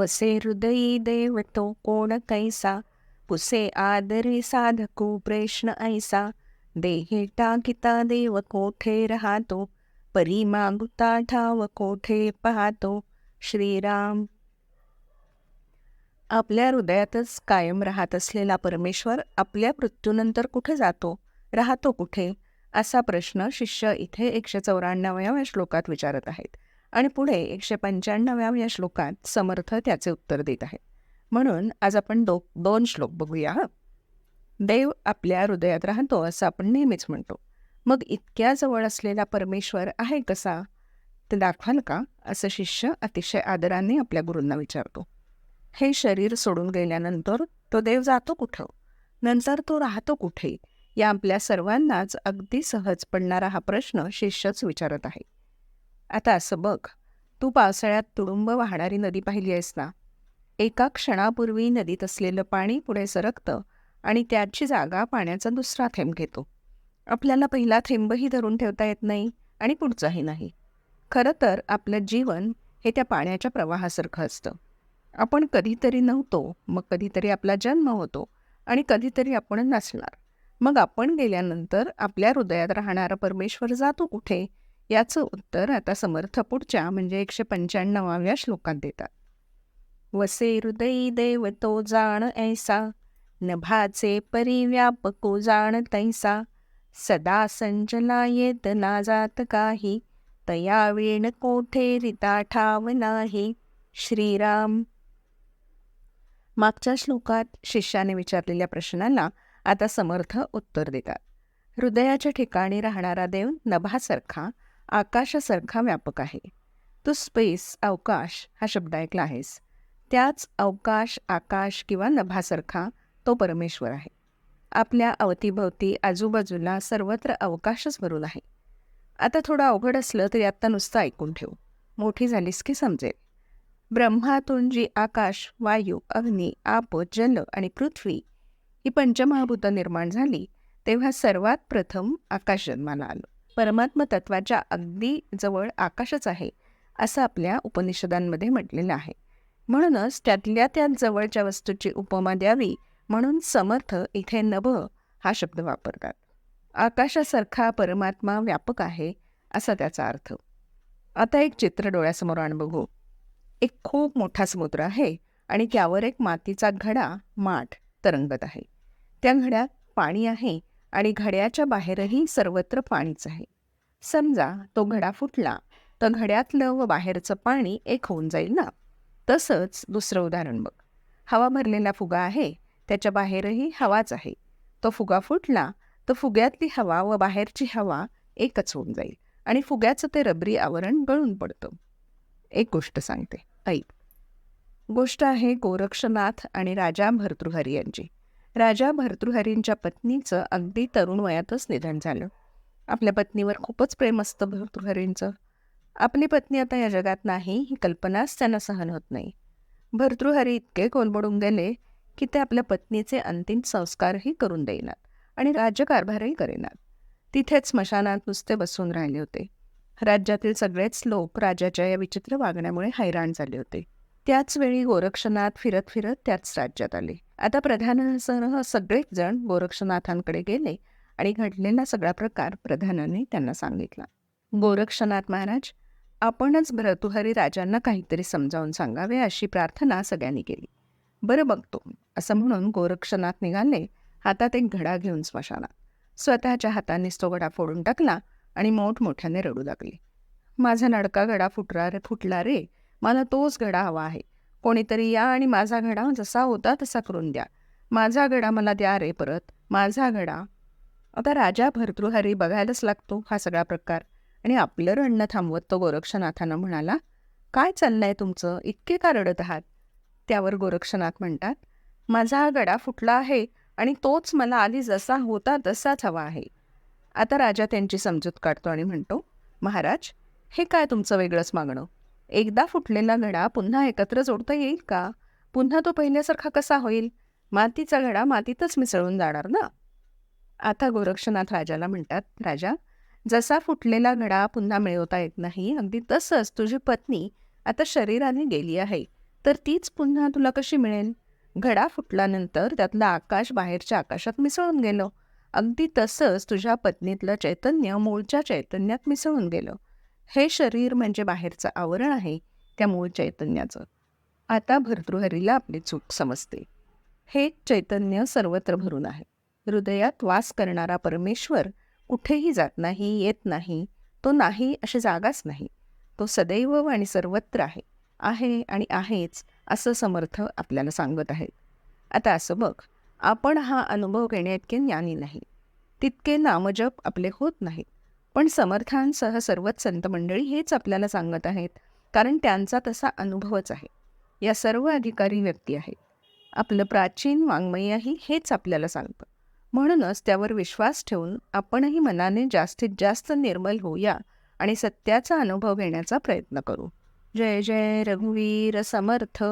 वसे हृदयी देव तो कोण कैसा पुसे आदरी साधकू प्रश्न ऐसा देहे टाकिता देव कोठे राहतो परी मागुता ठाव कोठे पाहतो श्रीराम आपल्या हृदयातच कायम राहत असलेला परमेश्वर आपल्या मृत्यूनंतर कुठे जातो राहतो कुठे असा प्रश्न शिष्य इथे एकशे चौऱ्याण्णव्या श्लोकात विचारत आहेत. आणि पुढे एकशे पंच्याण्णव्या श्लोकात समर्थ त्याचे उत्तर देत आहे म्हणून आज आपण दो दोन श्लोक बघूया देव आपल्या हृदयात राहतो असं आपण नेहमीच म्हणतो. मग इतक्या जवळ असलेला परमेश्वर आहे कसा? ते दाखवाल का? असं शिष्य अतिशय आदराने आपल्या गुरूंना विचारतो. हे शरीर सोडून गेल्यानंतर तो देव जातो कुठं? नंतर तो राहतो कुठे? या आपल्या सर्वांनाच अगदी सहज पडणारा हा प्रश्न शिष्यच विचारत आहे. आता असं बघ तू पावसाळ्यात तुडुंब वाहणारी नदी पाहिली आहेस ना? एका क्षणापूर्वी नदीत असलेलं पाणी पुढे सरकतं आणि त्याची जागा पाण्याचा दुसरा थेंब घेतो. आपल्याला पहिला थेंबही धरून ठेवता येत नाही आणि पुढचाही नाही. खरं तर आपलं जीवन हे त्या पाण्याच्या प्रवाहासारखं असतं. आपण कधीतरी नव्हतो मग कधीतरी आपला जन्म होतो आणि कधीतरी आपण नसणार. मग आपण गेल्यानंतर आपल्या हृदयात राहणारा परमेश्वर जातो कुठे? याचं उत्तर आता समर्थ पुढच्या म्हणजे एकशे पंच्याण्णवाव्या श्लोकात देतात. वसे हृदयी देव तो जाण ऐसा नभाचे परिव्यापको जाण तैसा सदा संचला येत ना जात काही तया वेण कोठे रिता ठाव नाही श्रीराम. मागच्या श्लोकात शिष्याने विचारलेल्या प्रश्नाला आता समर्थ उत्तर देतात. हृदयाच्या ठिकाणी राहणारा देव नभासारखा आकाशासारखा व्यापक आहे. तू स्पेस अवकाश हा शब्द ऐकला आहेस. त्याच अवकाश आकाश किंवा नभासारखा तो परमेश्वर आहे. आपल्या अवतीभवती आजूबाजूला सर्वत्र अवकाशच भरून आहे. आता थोडं अवघड असलं तरी आत्ता नुसतं ऐकून ठेव. मोठी झालीस की समजेल. ब्रह्मातून जी आकाश वायू अग्नी आप जल आणि पृथ्वी ही पंचमहाभूत निर्माण झाली तेव्हा सर्वात प्रथम आकाश जन्माला आलं. परमात्म तत्वाच्या अगदी जवळ आकाशच आहे असं आपल्या उपनिषदांमध्ये म्हटलेलं आहे. म्हणूनच त्यातल्या त्या जवळच्या वस्तूची उपमा द्यावी म्हणून समर्थ इथे नभ हा शब्द वापरतात. आकाशासारखा परमात्मा व्यापक आहे असा त्याचा अर्थ. आता एक चित्र डोळ्यासमोर आण बघू. एक खूप मोठा समुद्र आहे आणि त्यावर एक मातीचा घडा माठ तरंगत आहे. त्या घड्यात पाणी आहे आणि घड्याच्या बाहेरही सर्वत्र पाणीच आहे. समजा तो घडा फुटला तर घड्यातलं व बाहेरचं पाणी एक होऊन जाईल ना? तसंच दुसरं उदाहरण बघ. हवा भरलेला फुगा आहे त्याच्या बाहेरही हवाच आहे. तो फुगा फुटला तर फुग्यातली हवा व बाहेरची हवा एकच होऊन जाईल आणि फुग्याचं ते रबरी आवरण गळून पडतं. एक गोष्ट सांगते ऐक. गोष्ट आहे गोरक्षनाथ आणि राजा भर्तृहरी यांची. राजा भर्तृहरींच्या पत्नीचं अगदी तरुण वयातच निधन झालं. आपल्या पत्नीवर खूपच प्रेम असतं भर्तृहरींचं. आपली पत्नी आता या जगात नाही ही कल्पनाच त्यांना सहन होत नाही. भर्तृहरी इतके कोलबडून गेले की ते आपल्या पत्नीचे अंतिम संस्कारही करून देईनात आणि राज्यकारभारही करेनात तिथेच स्मशानात नुसते बसून राहिले होते. राज्यातील सगळेच लोक राजाच्या या विचित्र वागण्यामुळे हैराण झाले होते. त्याच वेळी गोरक्षनाथ फिरत फिरत त्याच राज्यात आले. आता प्रधानासह सगळेच जण गोरक्षनाथांकडे गेले आणि घडलेला सगळा प्रकार प्रधानाने त्यांना सांगितला. गोरक्षनाथ महाराज आपणच भरतुहरी राजांना काहीतरी समजावून सांगावे अशी प्रार्थना सगळ्यांनी केली. बरं बघतो असं म्हणून गोरक्षनाथ निघाले हातात एक घडा घेऊन स्मशानात. स्वतःच्या हातानेच तो गडा फोडून टाकला आणि मोठमोठ्याने रडू लागले. माझा नडका गडा फुटला रे फुटला रे. मला तोच घडा हवा आहे. कोणीतरी या आणि माझा घडा जसा होता तसा करून द्या. माझा घडा मला द्या रे परत. माझा घडा. आता राजा भर्तृहारी बघायलाच लागतो हा सगळा प्रकार. आणि आपलं रडणं थांबवत तो गोरक्षनाथानं म्हणाला काय चाललंय तुमचं? इतके का रडत आहात? त्यावर गोरक्षनाथ म्हणतात माझा हा गडा फुटला आहे आणि तोच मला आधी जसा होता तसाच हवा आहे. आता राजा त्यांची समजूत काढतो आणि म्हणतो महाराज हे काय तुमचं वेगळंच मागणं? एकदा फुटलेला घडा पुन्हा एकत्र जोडता येईल का? पुन्हा तो पहिल्यासारखा कसा होईल? मातीचा घडा मातीतच मिसळून जाणार ना? आता गोरक्षनाथ राजाला म्हणतात राजा जसा फुटलेला घडा पुन्हा मिळवता येत नाही अगदी तसंच तुझी पत्नी आता शरीराने गेली आहे. तर तीच पुन्हा तुला कशी मिळेल? घडा फुटल्यानंतर त्यातलं आकाश बाहेरच्या आकाशात मिसळून गेलं. अगदी तसंच तुझ्या पत्नीतलं चैतन्य मूळच्या चैतन्यात मिसळून गेलं. हे शरीर म्हणजे बाहेरचं आवरण आहे त्या मूळ चैतन्याचं. आता भर्तृहरीला आपली चूक समजते. हे चैतन्य सर्वत्र भरून आहे. हृदयात वास करणारा परमेश्वर कुठेही जात नाही येत नाही तो नाही अशी जागाच नाही. तो सदैव आणि सर्वत्र आहे. आहे आणि आहेच असं समर्थ आपल्याला सांगत आहेत आता असं बघ आपण हा अनुभव घेण्याइतके ज्ञानी नाही. तितके नामजप आपले होत नाहीत. पण समर्थांसह सर्वच संत मंडळी हेच आपल्याला सांगत आहेत कारण त्यांचा तसा अनुभवच आहे. या सर्व अधिकारी व्यक्ती आहेत. आपलं प्राचीन वाङ्मयही हेच आपल्याला सांगतं. म्हणूनच त्यावर विश्वास ठेवून आपणही मनाने जास्तीत जास्त निर्मल होऊया आणि सत्याचा अनुभव घेण्याचा प्रयत्न करू. जय जय रघुवीर समर्थ!